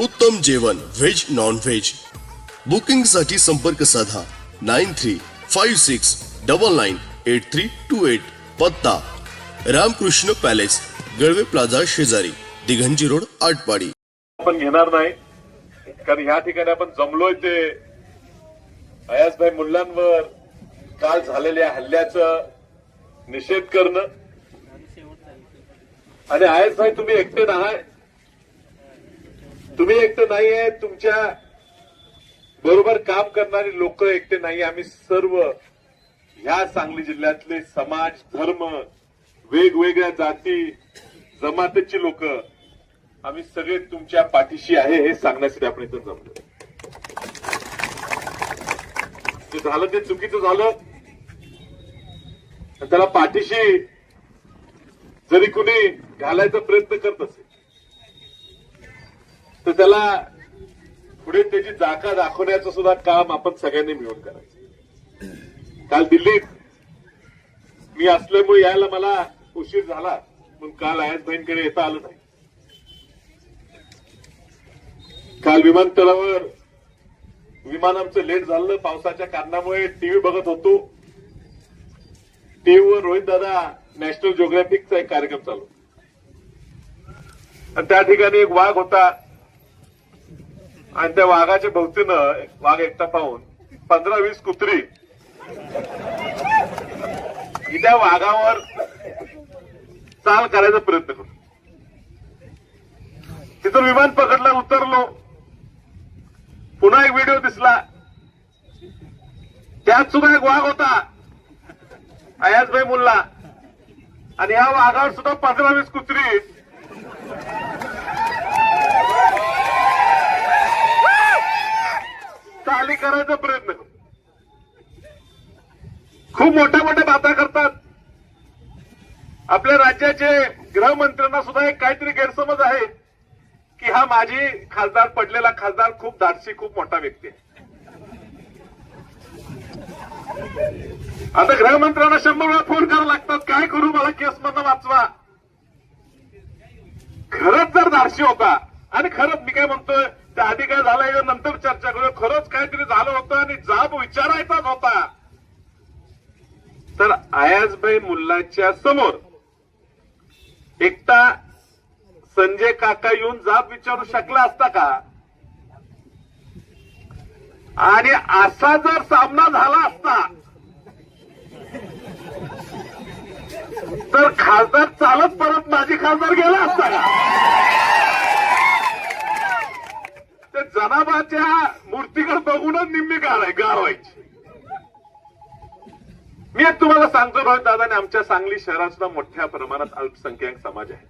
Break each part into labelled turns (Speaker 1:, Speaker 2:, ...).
Speaker 1: उत्तम जेवण veg non veg बुकिंगसाठी संपर्क साधा. Nine three five six double nine eight three two eight. पत्ता. रामकृष्ण पॅलेस गळवे प्लाझा शेजारी दिघंजी रोड आटपाडी.
Speaker 2: आपण घेणार नाही. कारण ह्या ठिकाणी आपण जमलोय ते. अयासभाई मुलांवर काल झालेल्या हल्ल्याचं निषेध करणं. आणि आयसभाई तुम्ही एकटे नाही तुम्ही एकटे नाही आहे तुमच्या बरोबर काम करणारी लोक एकटे नाही आम्ही सर्व ह्या सांगली जिल्ह्यातले समाज धर्म वेगवेगळ्या जाती जमातीची लोक आम्ही सगळे तुमच्या पाठीशी आहे हे सांगण्यासाठी आपण इथं जमलो. ते झालं ते चुकीचं झालं. त्याला पाठीशी जरी कुणी घालायचा प्रयत्न करत असेल तर त्याला पुढे त्याची जागा दाखवण्याचं सुद्धा काम आपण सगळ्यांनी मिळून करायचं. काल दिल्लीत मी असल्यामुळे यायला मला उशीर झाला. पण काल आयात बहीणकडे येता आलं नाही. काल विमानतळावर विमान आमचं लेट झालं. पावसाच्या कारणामुळे टीव्ही बघत होतो. टीव्हीवर रोहित दादा नॅशनल जिओग्राफिकचा एक कार्यक्रम चालू आणि त्या ठिकाणी एक वाघ होता. आणि त्या वाघाच्या भोवतीनं वाघ एकटा पाहून पंधरा वीस कुत्री त्या वाघावर चाल करायचा प्रयत्न करतो तिथून विमान पकडला उतरलो. पुन्हा एक व्हिडिओ दिसला. त्यात सुद्धा एक वाघ होता अयाजभाई मुल्ला. आणि या वाघावर सुद्धा पंधरा वीस कुत्री. चाली करायचा प्रयत्न. खूप मोठ्या मोठ्या बाता करतात. आपल्या राज्याचे गृहमंत्र्यांना सुद्धा एक काहीतरी गैरसमज आहे की हा माझी खासदार पडलेला खासदार खूप धाडसी खूप मोठा व्यक्ती आहे. आता गृहमंत्र्यांना शंभर वेळा फोन करावं लागतात काय करू? मला केस मधनं वाचवा. खरंच जर धाडसी होता आणि खरंच मी काय म्हणतोय त्या आधी काय झालंय? नंतर चर्चा करू खरंच काहीतरी झालं होतं आणि जाब विचारायचाच होता. तर आयाजभाई मुल्लाच्या समोर एकटा संजय काका येऊन जाब विचारू शकला असता का? आणि असा जर सामना झाला असता तर खासदार चालत परत माझी खासदार गेला असता का? जनाबाच्या मूर्तीकडे बघूनच निम्मी गार व्हायची मी एक तुम्हाला सांगतो रोहित दादाने आमच्या सांगली शहरात सुद्धा मोठ्या प्रमाणात अल्पसंख्याक समाज आहे.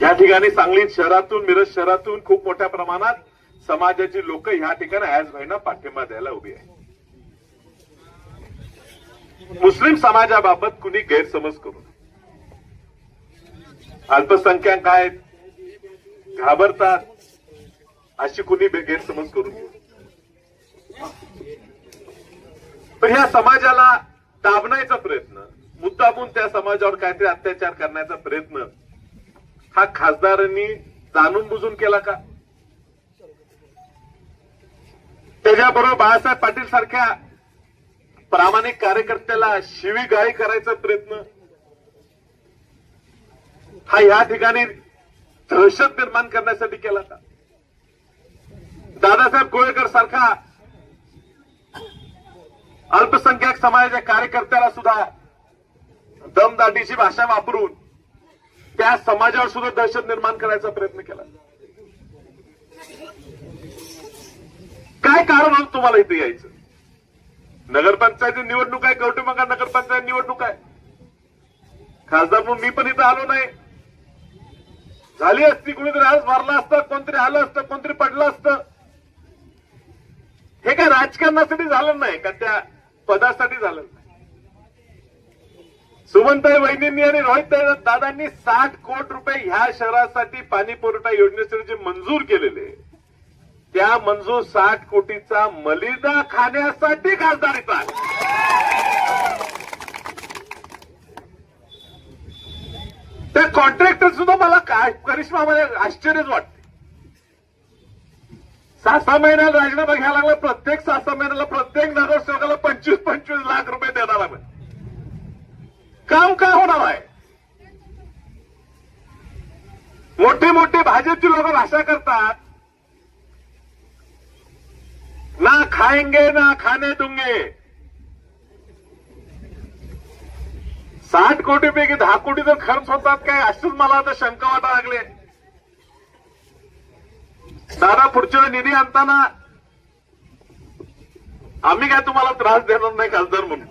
Speaker 2: या ठिकाणी सांगली शहरातून मिरज शहरातून खूप मोठ्या प्रमाणात समाजाची लोक ह्या ठिकाणी आज भाईंना पाठिंबा द्यायला उभी आहे मुस्लिम समाजाबाबत कुणी गैरसमज करू नये. अल्पसंख्याक आहेत घाबरतात अशी कुणी गैरसमज करू तर ह्या समाजाला दाबण्याचा प्रयत्न मुद्दामून त्या समाजावर काहीतरी अत्याचार करण्याचा प्रयत्न हा खासदारांनी जाणून बुजून केला का? त्याच्याबरोबर बाळासाहेब पाटील सारख्या प्रामाणिक कार्यकर्त्याला शिवीगाळी करायचा प्रयत्न हा या ठिकाणी दहशत निर्माण करण्यासाठी केला का? दादासाहेब कोळेकर सारखा अल्पसंख्याक समाजाच्या कार्यकर्त्याला सुद्धा दमदाटीची भाषा वापरून त्या समाजावर सुद्धा दहशत निर्माण करायचा प्रयत्न केला. काय कारण होतं तुम्हाला इथे यायचं? नगरपंचायती निवडणूक आहे कवटेमंगा नगरपंचायत निवडणूक आहे. खासदार म्हणून मी पण इथं आलो नाही. झाली असती कुणीतरी आज मारला असता कोणतरी आलं असतं कोणतरी पडलं असतं. हे काय राजकारणासाठी झालं नाही का? त्या पदासाठी झालं नाही. सुमनताई वहिनींनी आणि रोहित दादांनी साठ कोटी रुपये ह्या शहरासाठी पाणी पुरवठा योजनेसाठी जे मंजूर केलेले त्या मंजूर साठ कोटीचा मलिदा खाण्यासाठी खासदारीचा त्या कॉन्ट्रॅक्टर सुद्धा मला काय करिश्मा मला आश्चर्यच वाटत. सहा सहा महिन्याला राजीनामा घ्यायला लागला प्रत्येक सहा सहा महिन्याला प्रत्येक नगरसेवकाला पंचवीस पंचवीस लाख रुपये देणार आहे काम काय होणार आहे? मोठे मोठे भाजपची लोक भाषा करतात. ना खाएंगे ना खाने दुंगे. साठ कोटी पैकी दहा कोटी जर खर्च होतात काय? अशीच मला आता शंका वाटा लागले. दादा पुढच्या वेळी निधी आणताना आम्ही काय तुम्हाला त्रास देणार नाही खासदार म्हणून.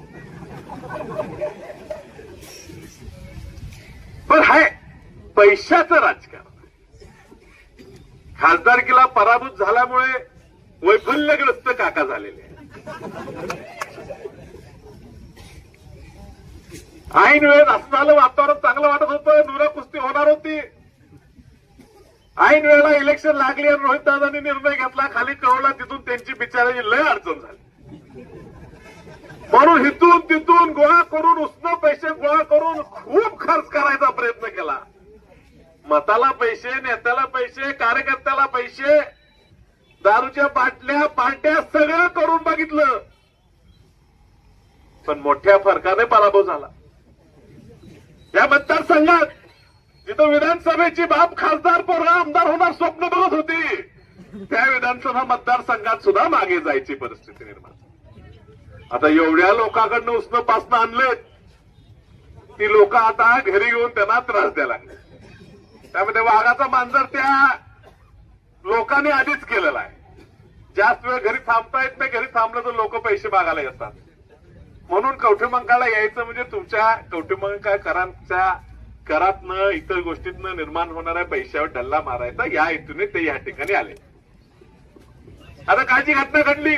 Speaker 2: पण हाय पैशाचं राजकारण खासदारकीला पराभूत झाल्यामुळे वैफल्यग्रस्त काका झालेले ऐन वेळेत असं झालं वातावरण चांगलं वाटत होतं दुरा कुस्ती होणार होती. ऐन वेळेला इलेक्शन लागली आणि रोहित दादांनी निर्णय घेतला खाली कळवला तिथून त्यांची बिचाराची लय अडचण झाली. म्हणून इथून तिथून गोळा करून उष्ण पैसे गोळा करून खूप खर्च करायचा प्रयत्न केला. मताला पैसे नेत्याला पैसे कार्यकर्त्याला पैसे दारूच्या बाटल्या पाट्या सगळं करून बघितलं. पण मोठ्या फरकाने पराभव झाला. या मतदारसंघात जिथं विधानसभेची बाब खासदार पोरगा आमदार होणार स्वप्न बघत होती त्या विधानसभा मतदारसंघात सुद्धा मागे जायची परिस्थिती निर्माण आता एवढ्या लोकांकडनं उष्ण पासनं आणलेत ती लोक आता घरी येऊन त्यांना त्रास द्यायला लागले. त्यामध्ये वाघाचा मांजर त्या लोकांनी आधीच केलेला आहे. जास्त वेळ घरी थांबता येत नाही घरी थांबलं तर लोक पैसे मागायला येतात. म्हणून कवठेमंकाला यायचं म्हणजे तुमच्या कवठेमंकाकरांच्या करातनं इतर गोष्टीतनं निर्माण होणाऱ्या पैशावर डल्ला मारायचा या हेतूने ते या ठिकाणी आले. आता काळजी घटना घडली.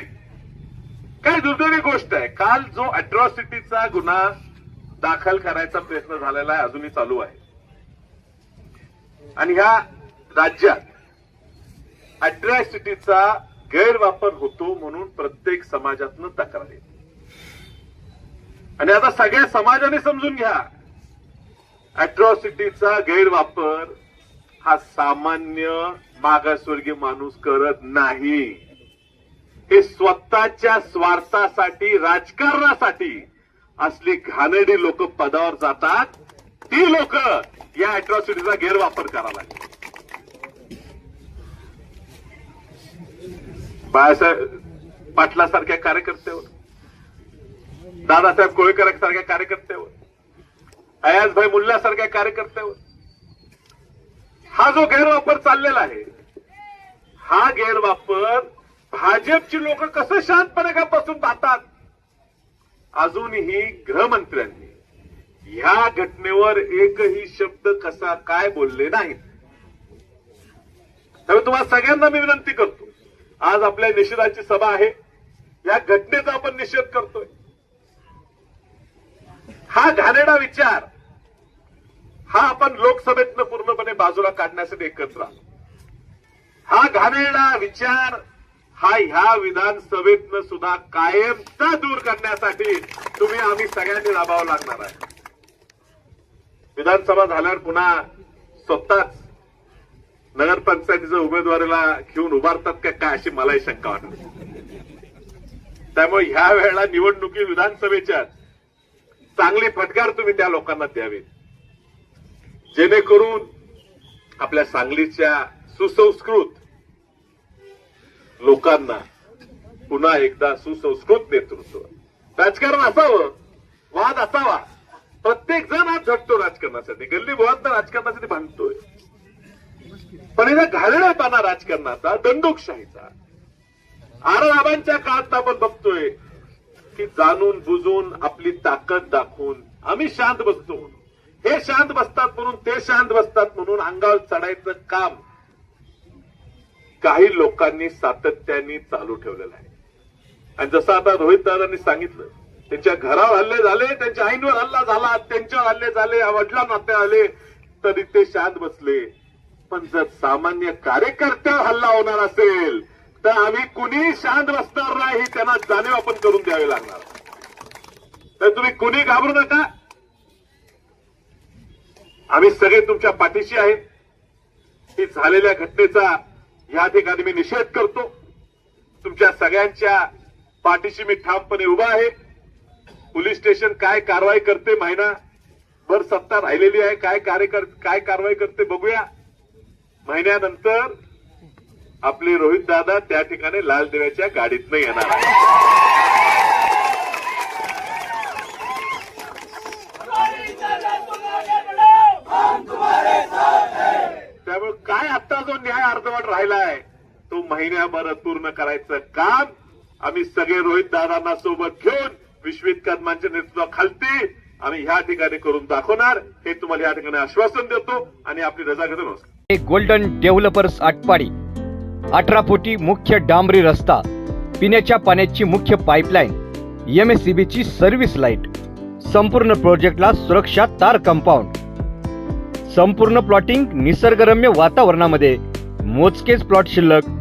Speaker 2: काय दुर्दैवी गोष्ट आहे. काल जो अट्रॉसिटीचा गुन्हा दाखल करायचा प्रयत्न झालेला आहे अजूनही चालू आहे. आणि ह्या राज्यात अट्रॉसिटीचा गैरवापर होतो म्हणून प्रत्येक समाजातनं तक्रार येते. आणि आता सगळ्या समाजाने समजून घ्या. अॅट्रॉसिटीचा गैरवापर हा सामान्य मागासवर्गीय माणूस करत नाही. हे स्वतःच्या स्वार्थासाठी राजकारणासाठी असली घाणेडी लोक पदावर जातात ती लोक या अॅट्रॉसिटीचा गैरवापर करावा लागेल. बाळासाहेब पाटलासारख्या कार्यकर्त्यावर दादासाहेब कोळेकर सारख्या कार्यकर्त्यावर अयाजभाई मुल्लासारख्या कार्यकर्त्यावर. हा जो गैरवापर चाललेला आहे हा गैरवापर भाजपची लोक कसं शांतपणे का बसून पाहतात? अजूनही गृहमंत्र्यांनी. ह्या घटनेवर एकही शब्द कसा काय बोलले नाहीत. त्यामुळे तुम्हाला सगळ्यांना मी विनंती करतो आज आपल्या निषेधाची सभा आहे या घटनेचा आपण निषेध करतोय. हा घाणेरडा विचार हा आपण लोकसभेतनं पूर्णपणे बाजूला काढण्यासाठी एकत्र आलो हा घाणेरडा विचार हा ह्या विधानसभेतनं सुद्धा कायमचा दूर करण्यासाठी तुम्ही आम्ही सगळ्यांनी राबावं लागणार आहे. विधानसभा झाल्यावर पुन्हा स्वतःच नगरपंचायतीच्या उमेदवारीला घेऊन उभारतात का काय अशी मलाही शंका वाटते. त्यामुळे ह्या वेळेला निवडणुकी विधानसभेच्या चांगली फटकार तुम्ही त्या लोकांना द्यावी जेणेकरून आपल्या सांगलीच्या सुसंस्कृत लोकांना पुन्हा एकदा सुसंस्कृत नेतृत्व. राजकारण असावं वाद असावा. प्रत्येक जण आज झटतो राजकारणासाठी. गल्ली बोळात राजकारणासाठी भांडतोय. पण इथं घालण्यापणा राजकारणाचा दंडोकशाहीचा आरबाबांच्या काळात आपण बघतोय की जाणून बुजून आपली ताकद दाखवून आम्ही शांत बसतो म्हणून. हे शांत बसतात म्हणून ते शांत बसतात म्हणून अंगावर चढायचं काम काही लोकांनी सातत्याने चालू ठेवलेलं आहे. आणि जसं आता रोहित दादांनी सांगितलं त्यांच्या घरावर हल्ले झाले त्यांच्या आईंवर हल्ला झाला त्यांच्यावर हल्ले झाले वडिला नाते आले तरी ते शांत बसले. पण जर सामान्य कार्यकर्त्यावर हल्ला होणार असेल तर आम्ही कुणी शांत बसणार नाही त्यांना जाणीव आपण करून द्यावी लागणार. तर तुम्ही कुणी घाबरू नका. आम्ही सगळे तुमच्या पाठीशी आहेत. ही झालेल्या घटनेचा या ठिकाणी मी निषेध करतो. तुमच्या सगळ्यांच्या पाठीशी मी ठामपणे उभा आहे. पोलीस स्टेशन काय कारवाई करते महिना? भर सत्ता राहिलेली आहे. काय कार्यकर काय कारवाई करते बघूया. महिन्यानंतर आपले रोहित दादा त्या ठिकाणी लाल देवाच्या गाडीतनं येणार आहे त्यामुळे काय आता जो न्याय अर्धवट राहिलाय तो महिन्याभरात पूर्ण करायचं काम आम्ही सगळे रोहित दादांना सोबत घेऊन विश्वित नेतृत्वाखालती आम्ही ह्या ठिकाणी करून दाखवणार. हे तुम्हाला या ठिकाणी आश्वासन देतो आणि आपली रजा घेतो नमस्कार
Speaker 3: गोल्डन डेव्हलपर्स आटपाडी अठरा फुटी मुख्य डांबरी रस्ता पिण्याच्या पाण्याची मुख्य पाईपलाईन एम एस सी बीची सर्व्हिस लाइट संपूर्ण प्रोजेक्टला सुरक्षा तार कंपाऊंड संपूर्ण प्लॉटिंग निसर्गरम्य वातावरणामध्ये मोजकेच प्लॉट शिल्लक